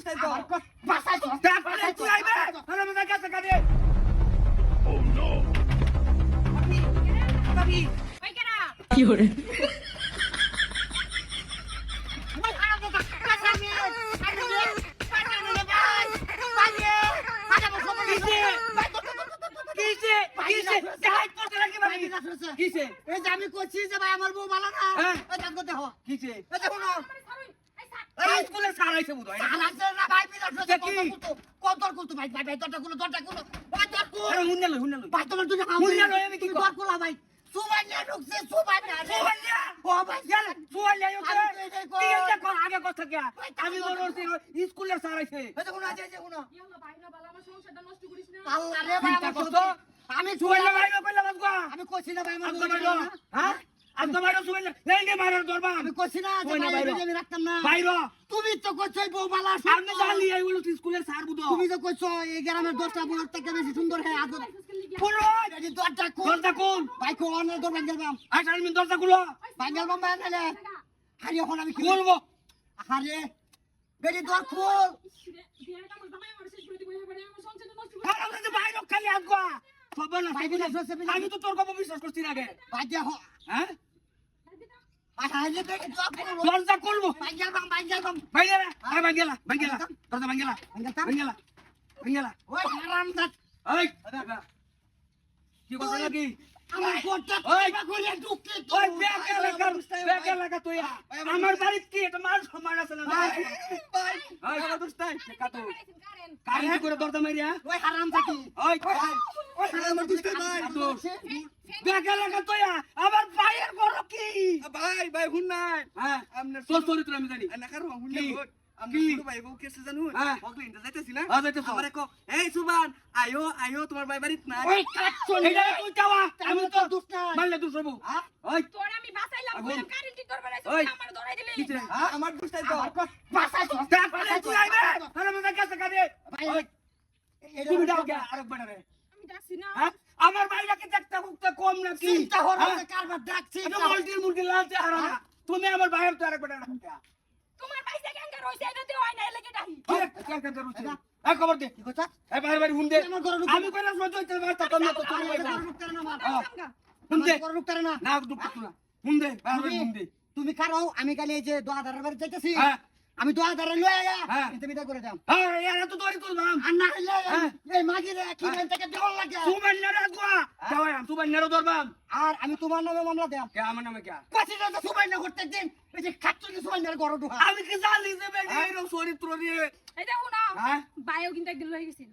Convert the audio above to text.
দুষ্টাই তো বাসায় চল তারপরে তুই আইবে তাহলে আমাদের কাছে কাঁদে ওই কেনা ওই খারাপ কথা কাছে নিয়ে আরে রে পানি নে ভাই পানি আরে বসো কিসে? এই যে আমি করছি যে ভাই আমার বউ ভালো না। হ্যাঁ। করতে হ কিসে? দেখো না। স্কুলে সারাইছে বুঝাই হালাছে না ভাই বিলাস এটা কি? কত করতো ভাই ভাই ভাই দরটা গুলো দরটা গুলো ভাই দর কুল আরে হুন্না লই হুন্না লই। ভাই তোমার দুটো কাম মুন্না লই আমি কি দর কুলা ভাই। সুবাই না ঢুকছে সুবাই সুবাইয়া? ও ভাই গেল সুয়াল ওকে আমি কর আগে কথা কি? আমি এই দেখো না এই দেখো ইয়াল্লা ভাই? না বালা আমার সংসারটা নষ্ট করিস না। আল্লাহ রে ভাই আমার করতো? আমি সুয়াল সুবাই লাগাই কইলা বাজগা। আমি কইছি না ভাই আমার না। হ্যাঁ? আজ বাইরো সুয়াল এই নে মারার দরবা আমি কইছি না যে ভাই। আমি রাখতাম না। বাইরো। তুমি তো কইছো ভালো আছে আমি জানি এইগুলো স্কুলের স্যার বুঝো তুমি তো কইছো এই গ্রামের দশটা বউর থেকে বেশি সুন্দর হ্যাঁ আদর পুরো এই দরজা কোন দরজা কোন ভাই কোন দর ভাঙ্গেল বাম আচ্ছা আমি দরজা খুলো। ভাঙ্গেল বাম ভাই নালে হারি এখন আমি কি খুলবো। হারে বেরি দর খোল। আমি তো খালি তোর কথা বিশ্বাস করছি না আগে। ভাই হ্যাঁ? কি কথা নাকি? আমার তুই। আমার কি? এটা মান সম্মান আছে না ভাই ভাই। আমার দুস্তাই কাটো কারেন কারি দরজা মারিয়া ওই হারাম ওই আমার দুষ্টাই ভাই। লাগা কি ভাই ভাই শুন নাই হ্যাঁ। আপনার তোর চরিত্র আমি জানি। নাকার শুন কি? আমি কি? ছোট ভাই বউ কেসে জানো? হ্যাঁ। হকলে ইন্টা যাইতেছি না। হ্যাঁ, যাইতেছো। আমারে কো এই সুবান আয়ো আয়ো তোমার ভাই বাড়িত না ওই কাচ্চল এটা তুই চাওয়া আমি তো দুষ্ট নাই। মারলে তুই সবু ওই। তোর আমি বাঁচাইলাম আগুন। কারেন্ট ঠিক করবে না আমার ধরাই দিলি। আমার দুষ্টাই তো। বাসায় চল তুই আইবে। আর আমাদের কাছে কাঁদে। ওই। তুমি দাও কে আরেকবার রে আমি ডাকছি না। হ্যাঁ? আমার বাইরাকে দেখতে কুকতে কম নাকি? চিন্তা হর হ্যাঁ? কারবার ডাকছি এটা মল্টি মুরগি লালতে হারা তুমি আমার বাইরে তো আরেকবার ডাকতে তোমার পয়সা কেন রইছে এটা তো হয় না ডাহি ওরে কার কাছে রুচি এই খবর দে। কি কথা? এই বাইরে বাইরে হুন দে। আমি কইলাম সহ্য হইতে পারে তা তুমি তো তুমি আমার ঘরে ঢুকতে না হ্যাঁ। হুন দে। ঘরে ঢুকতে না না দুঃখ না। হুন দে বাইরে বাইরে হুন দে। তুমি কারও আমি কালি এই যে দোয়াদারের বাড়ি যাইতেছি। হ্যাঁ। আমি দোয়াদারে লয়ে আয়া হ্যাঁ। কিন্তু বিদা করে দাম হ্যাঁ এরা তো তোরি তুলবাম আর না হইলে এই এই মাগিরে কি হ্যাঁ। বেন থেকে দেওয়ার লাগে? সুবান নেরা গোয়া দাওয়াই আমি সুবান নেরো দরবাম আর আমি তোমার নামে মামলা দেব কে আমার নামে কে? কচি না সুবাই না করতে দিন এই যে খাচ্চুনি সুবাই না ঘর ঢুকা আমি কি জানি যে বেডি এরকম চরিত্র নিয়ে? এই দেখো না হ্যাঁ। বায়ও কিন্তু একদিন লয়ে গেছিল।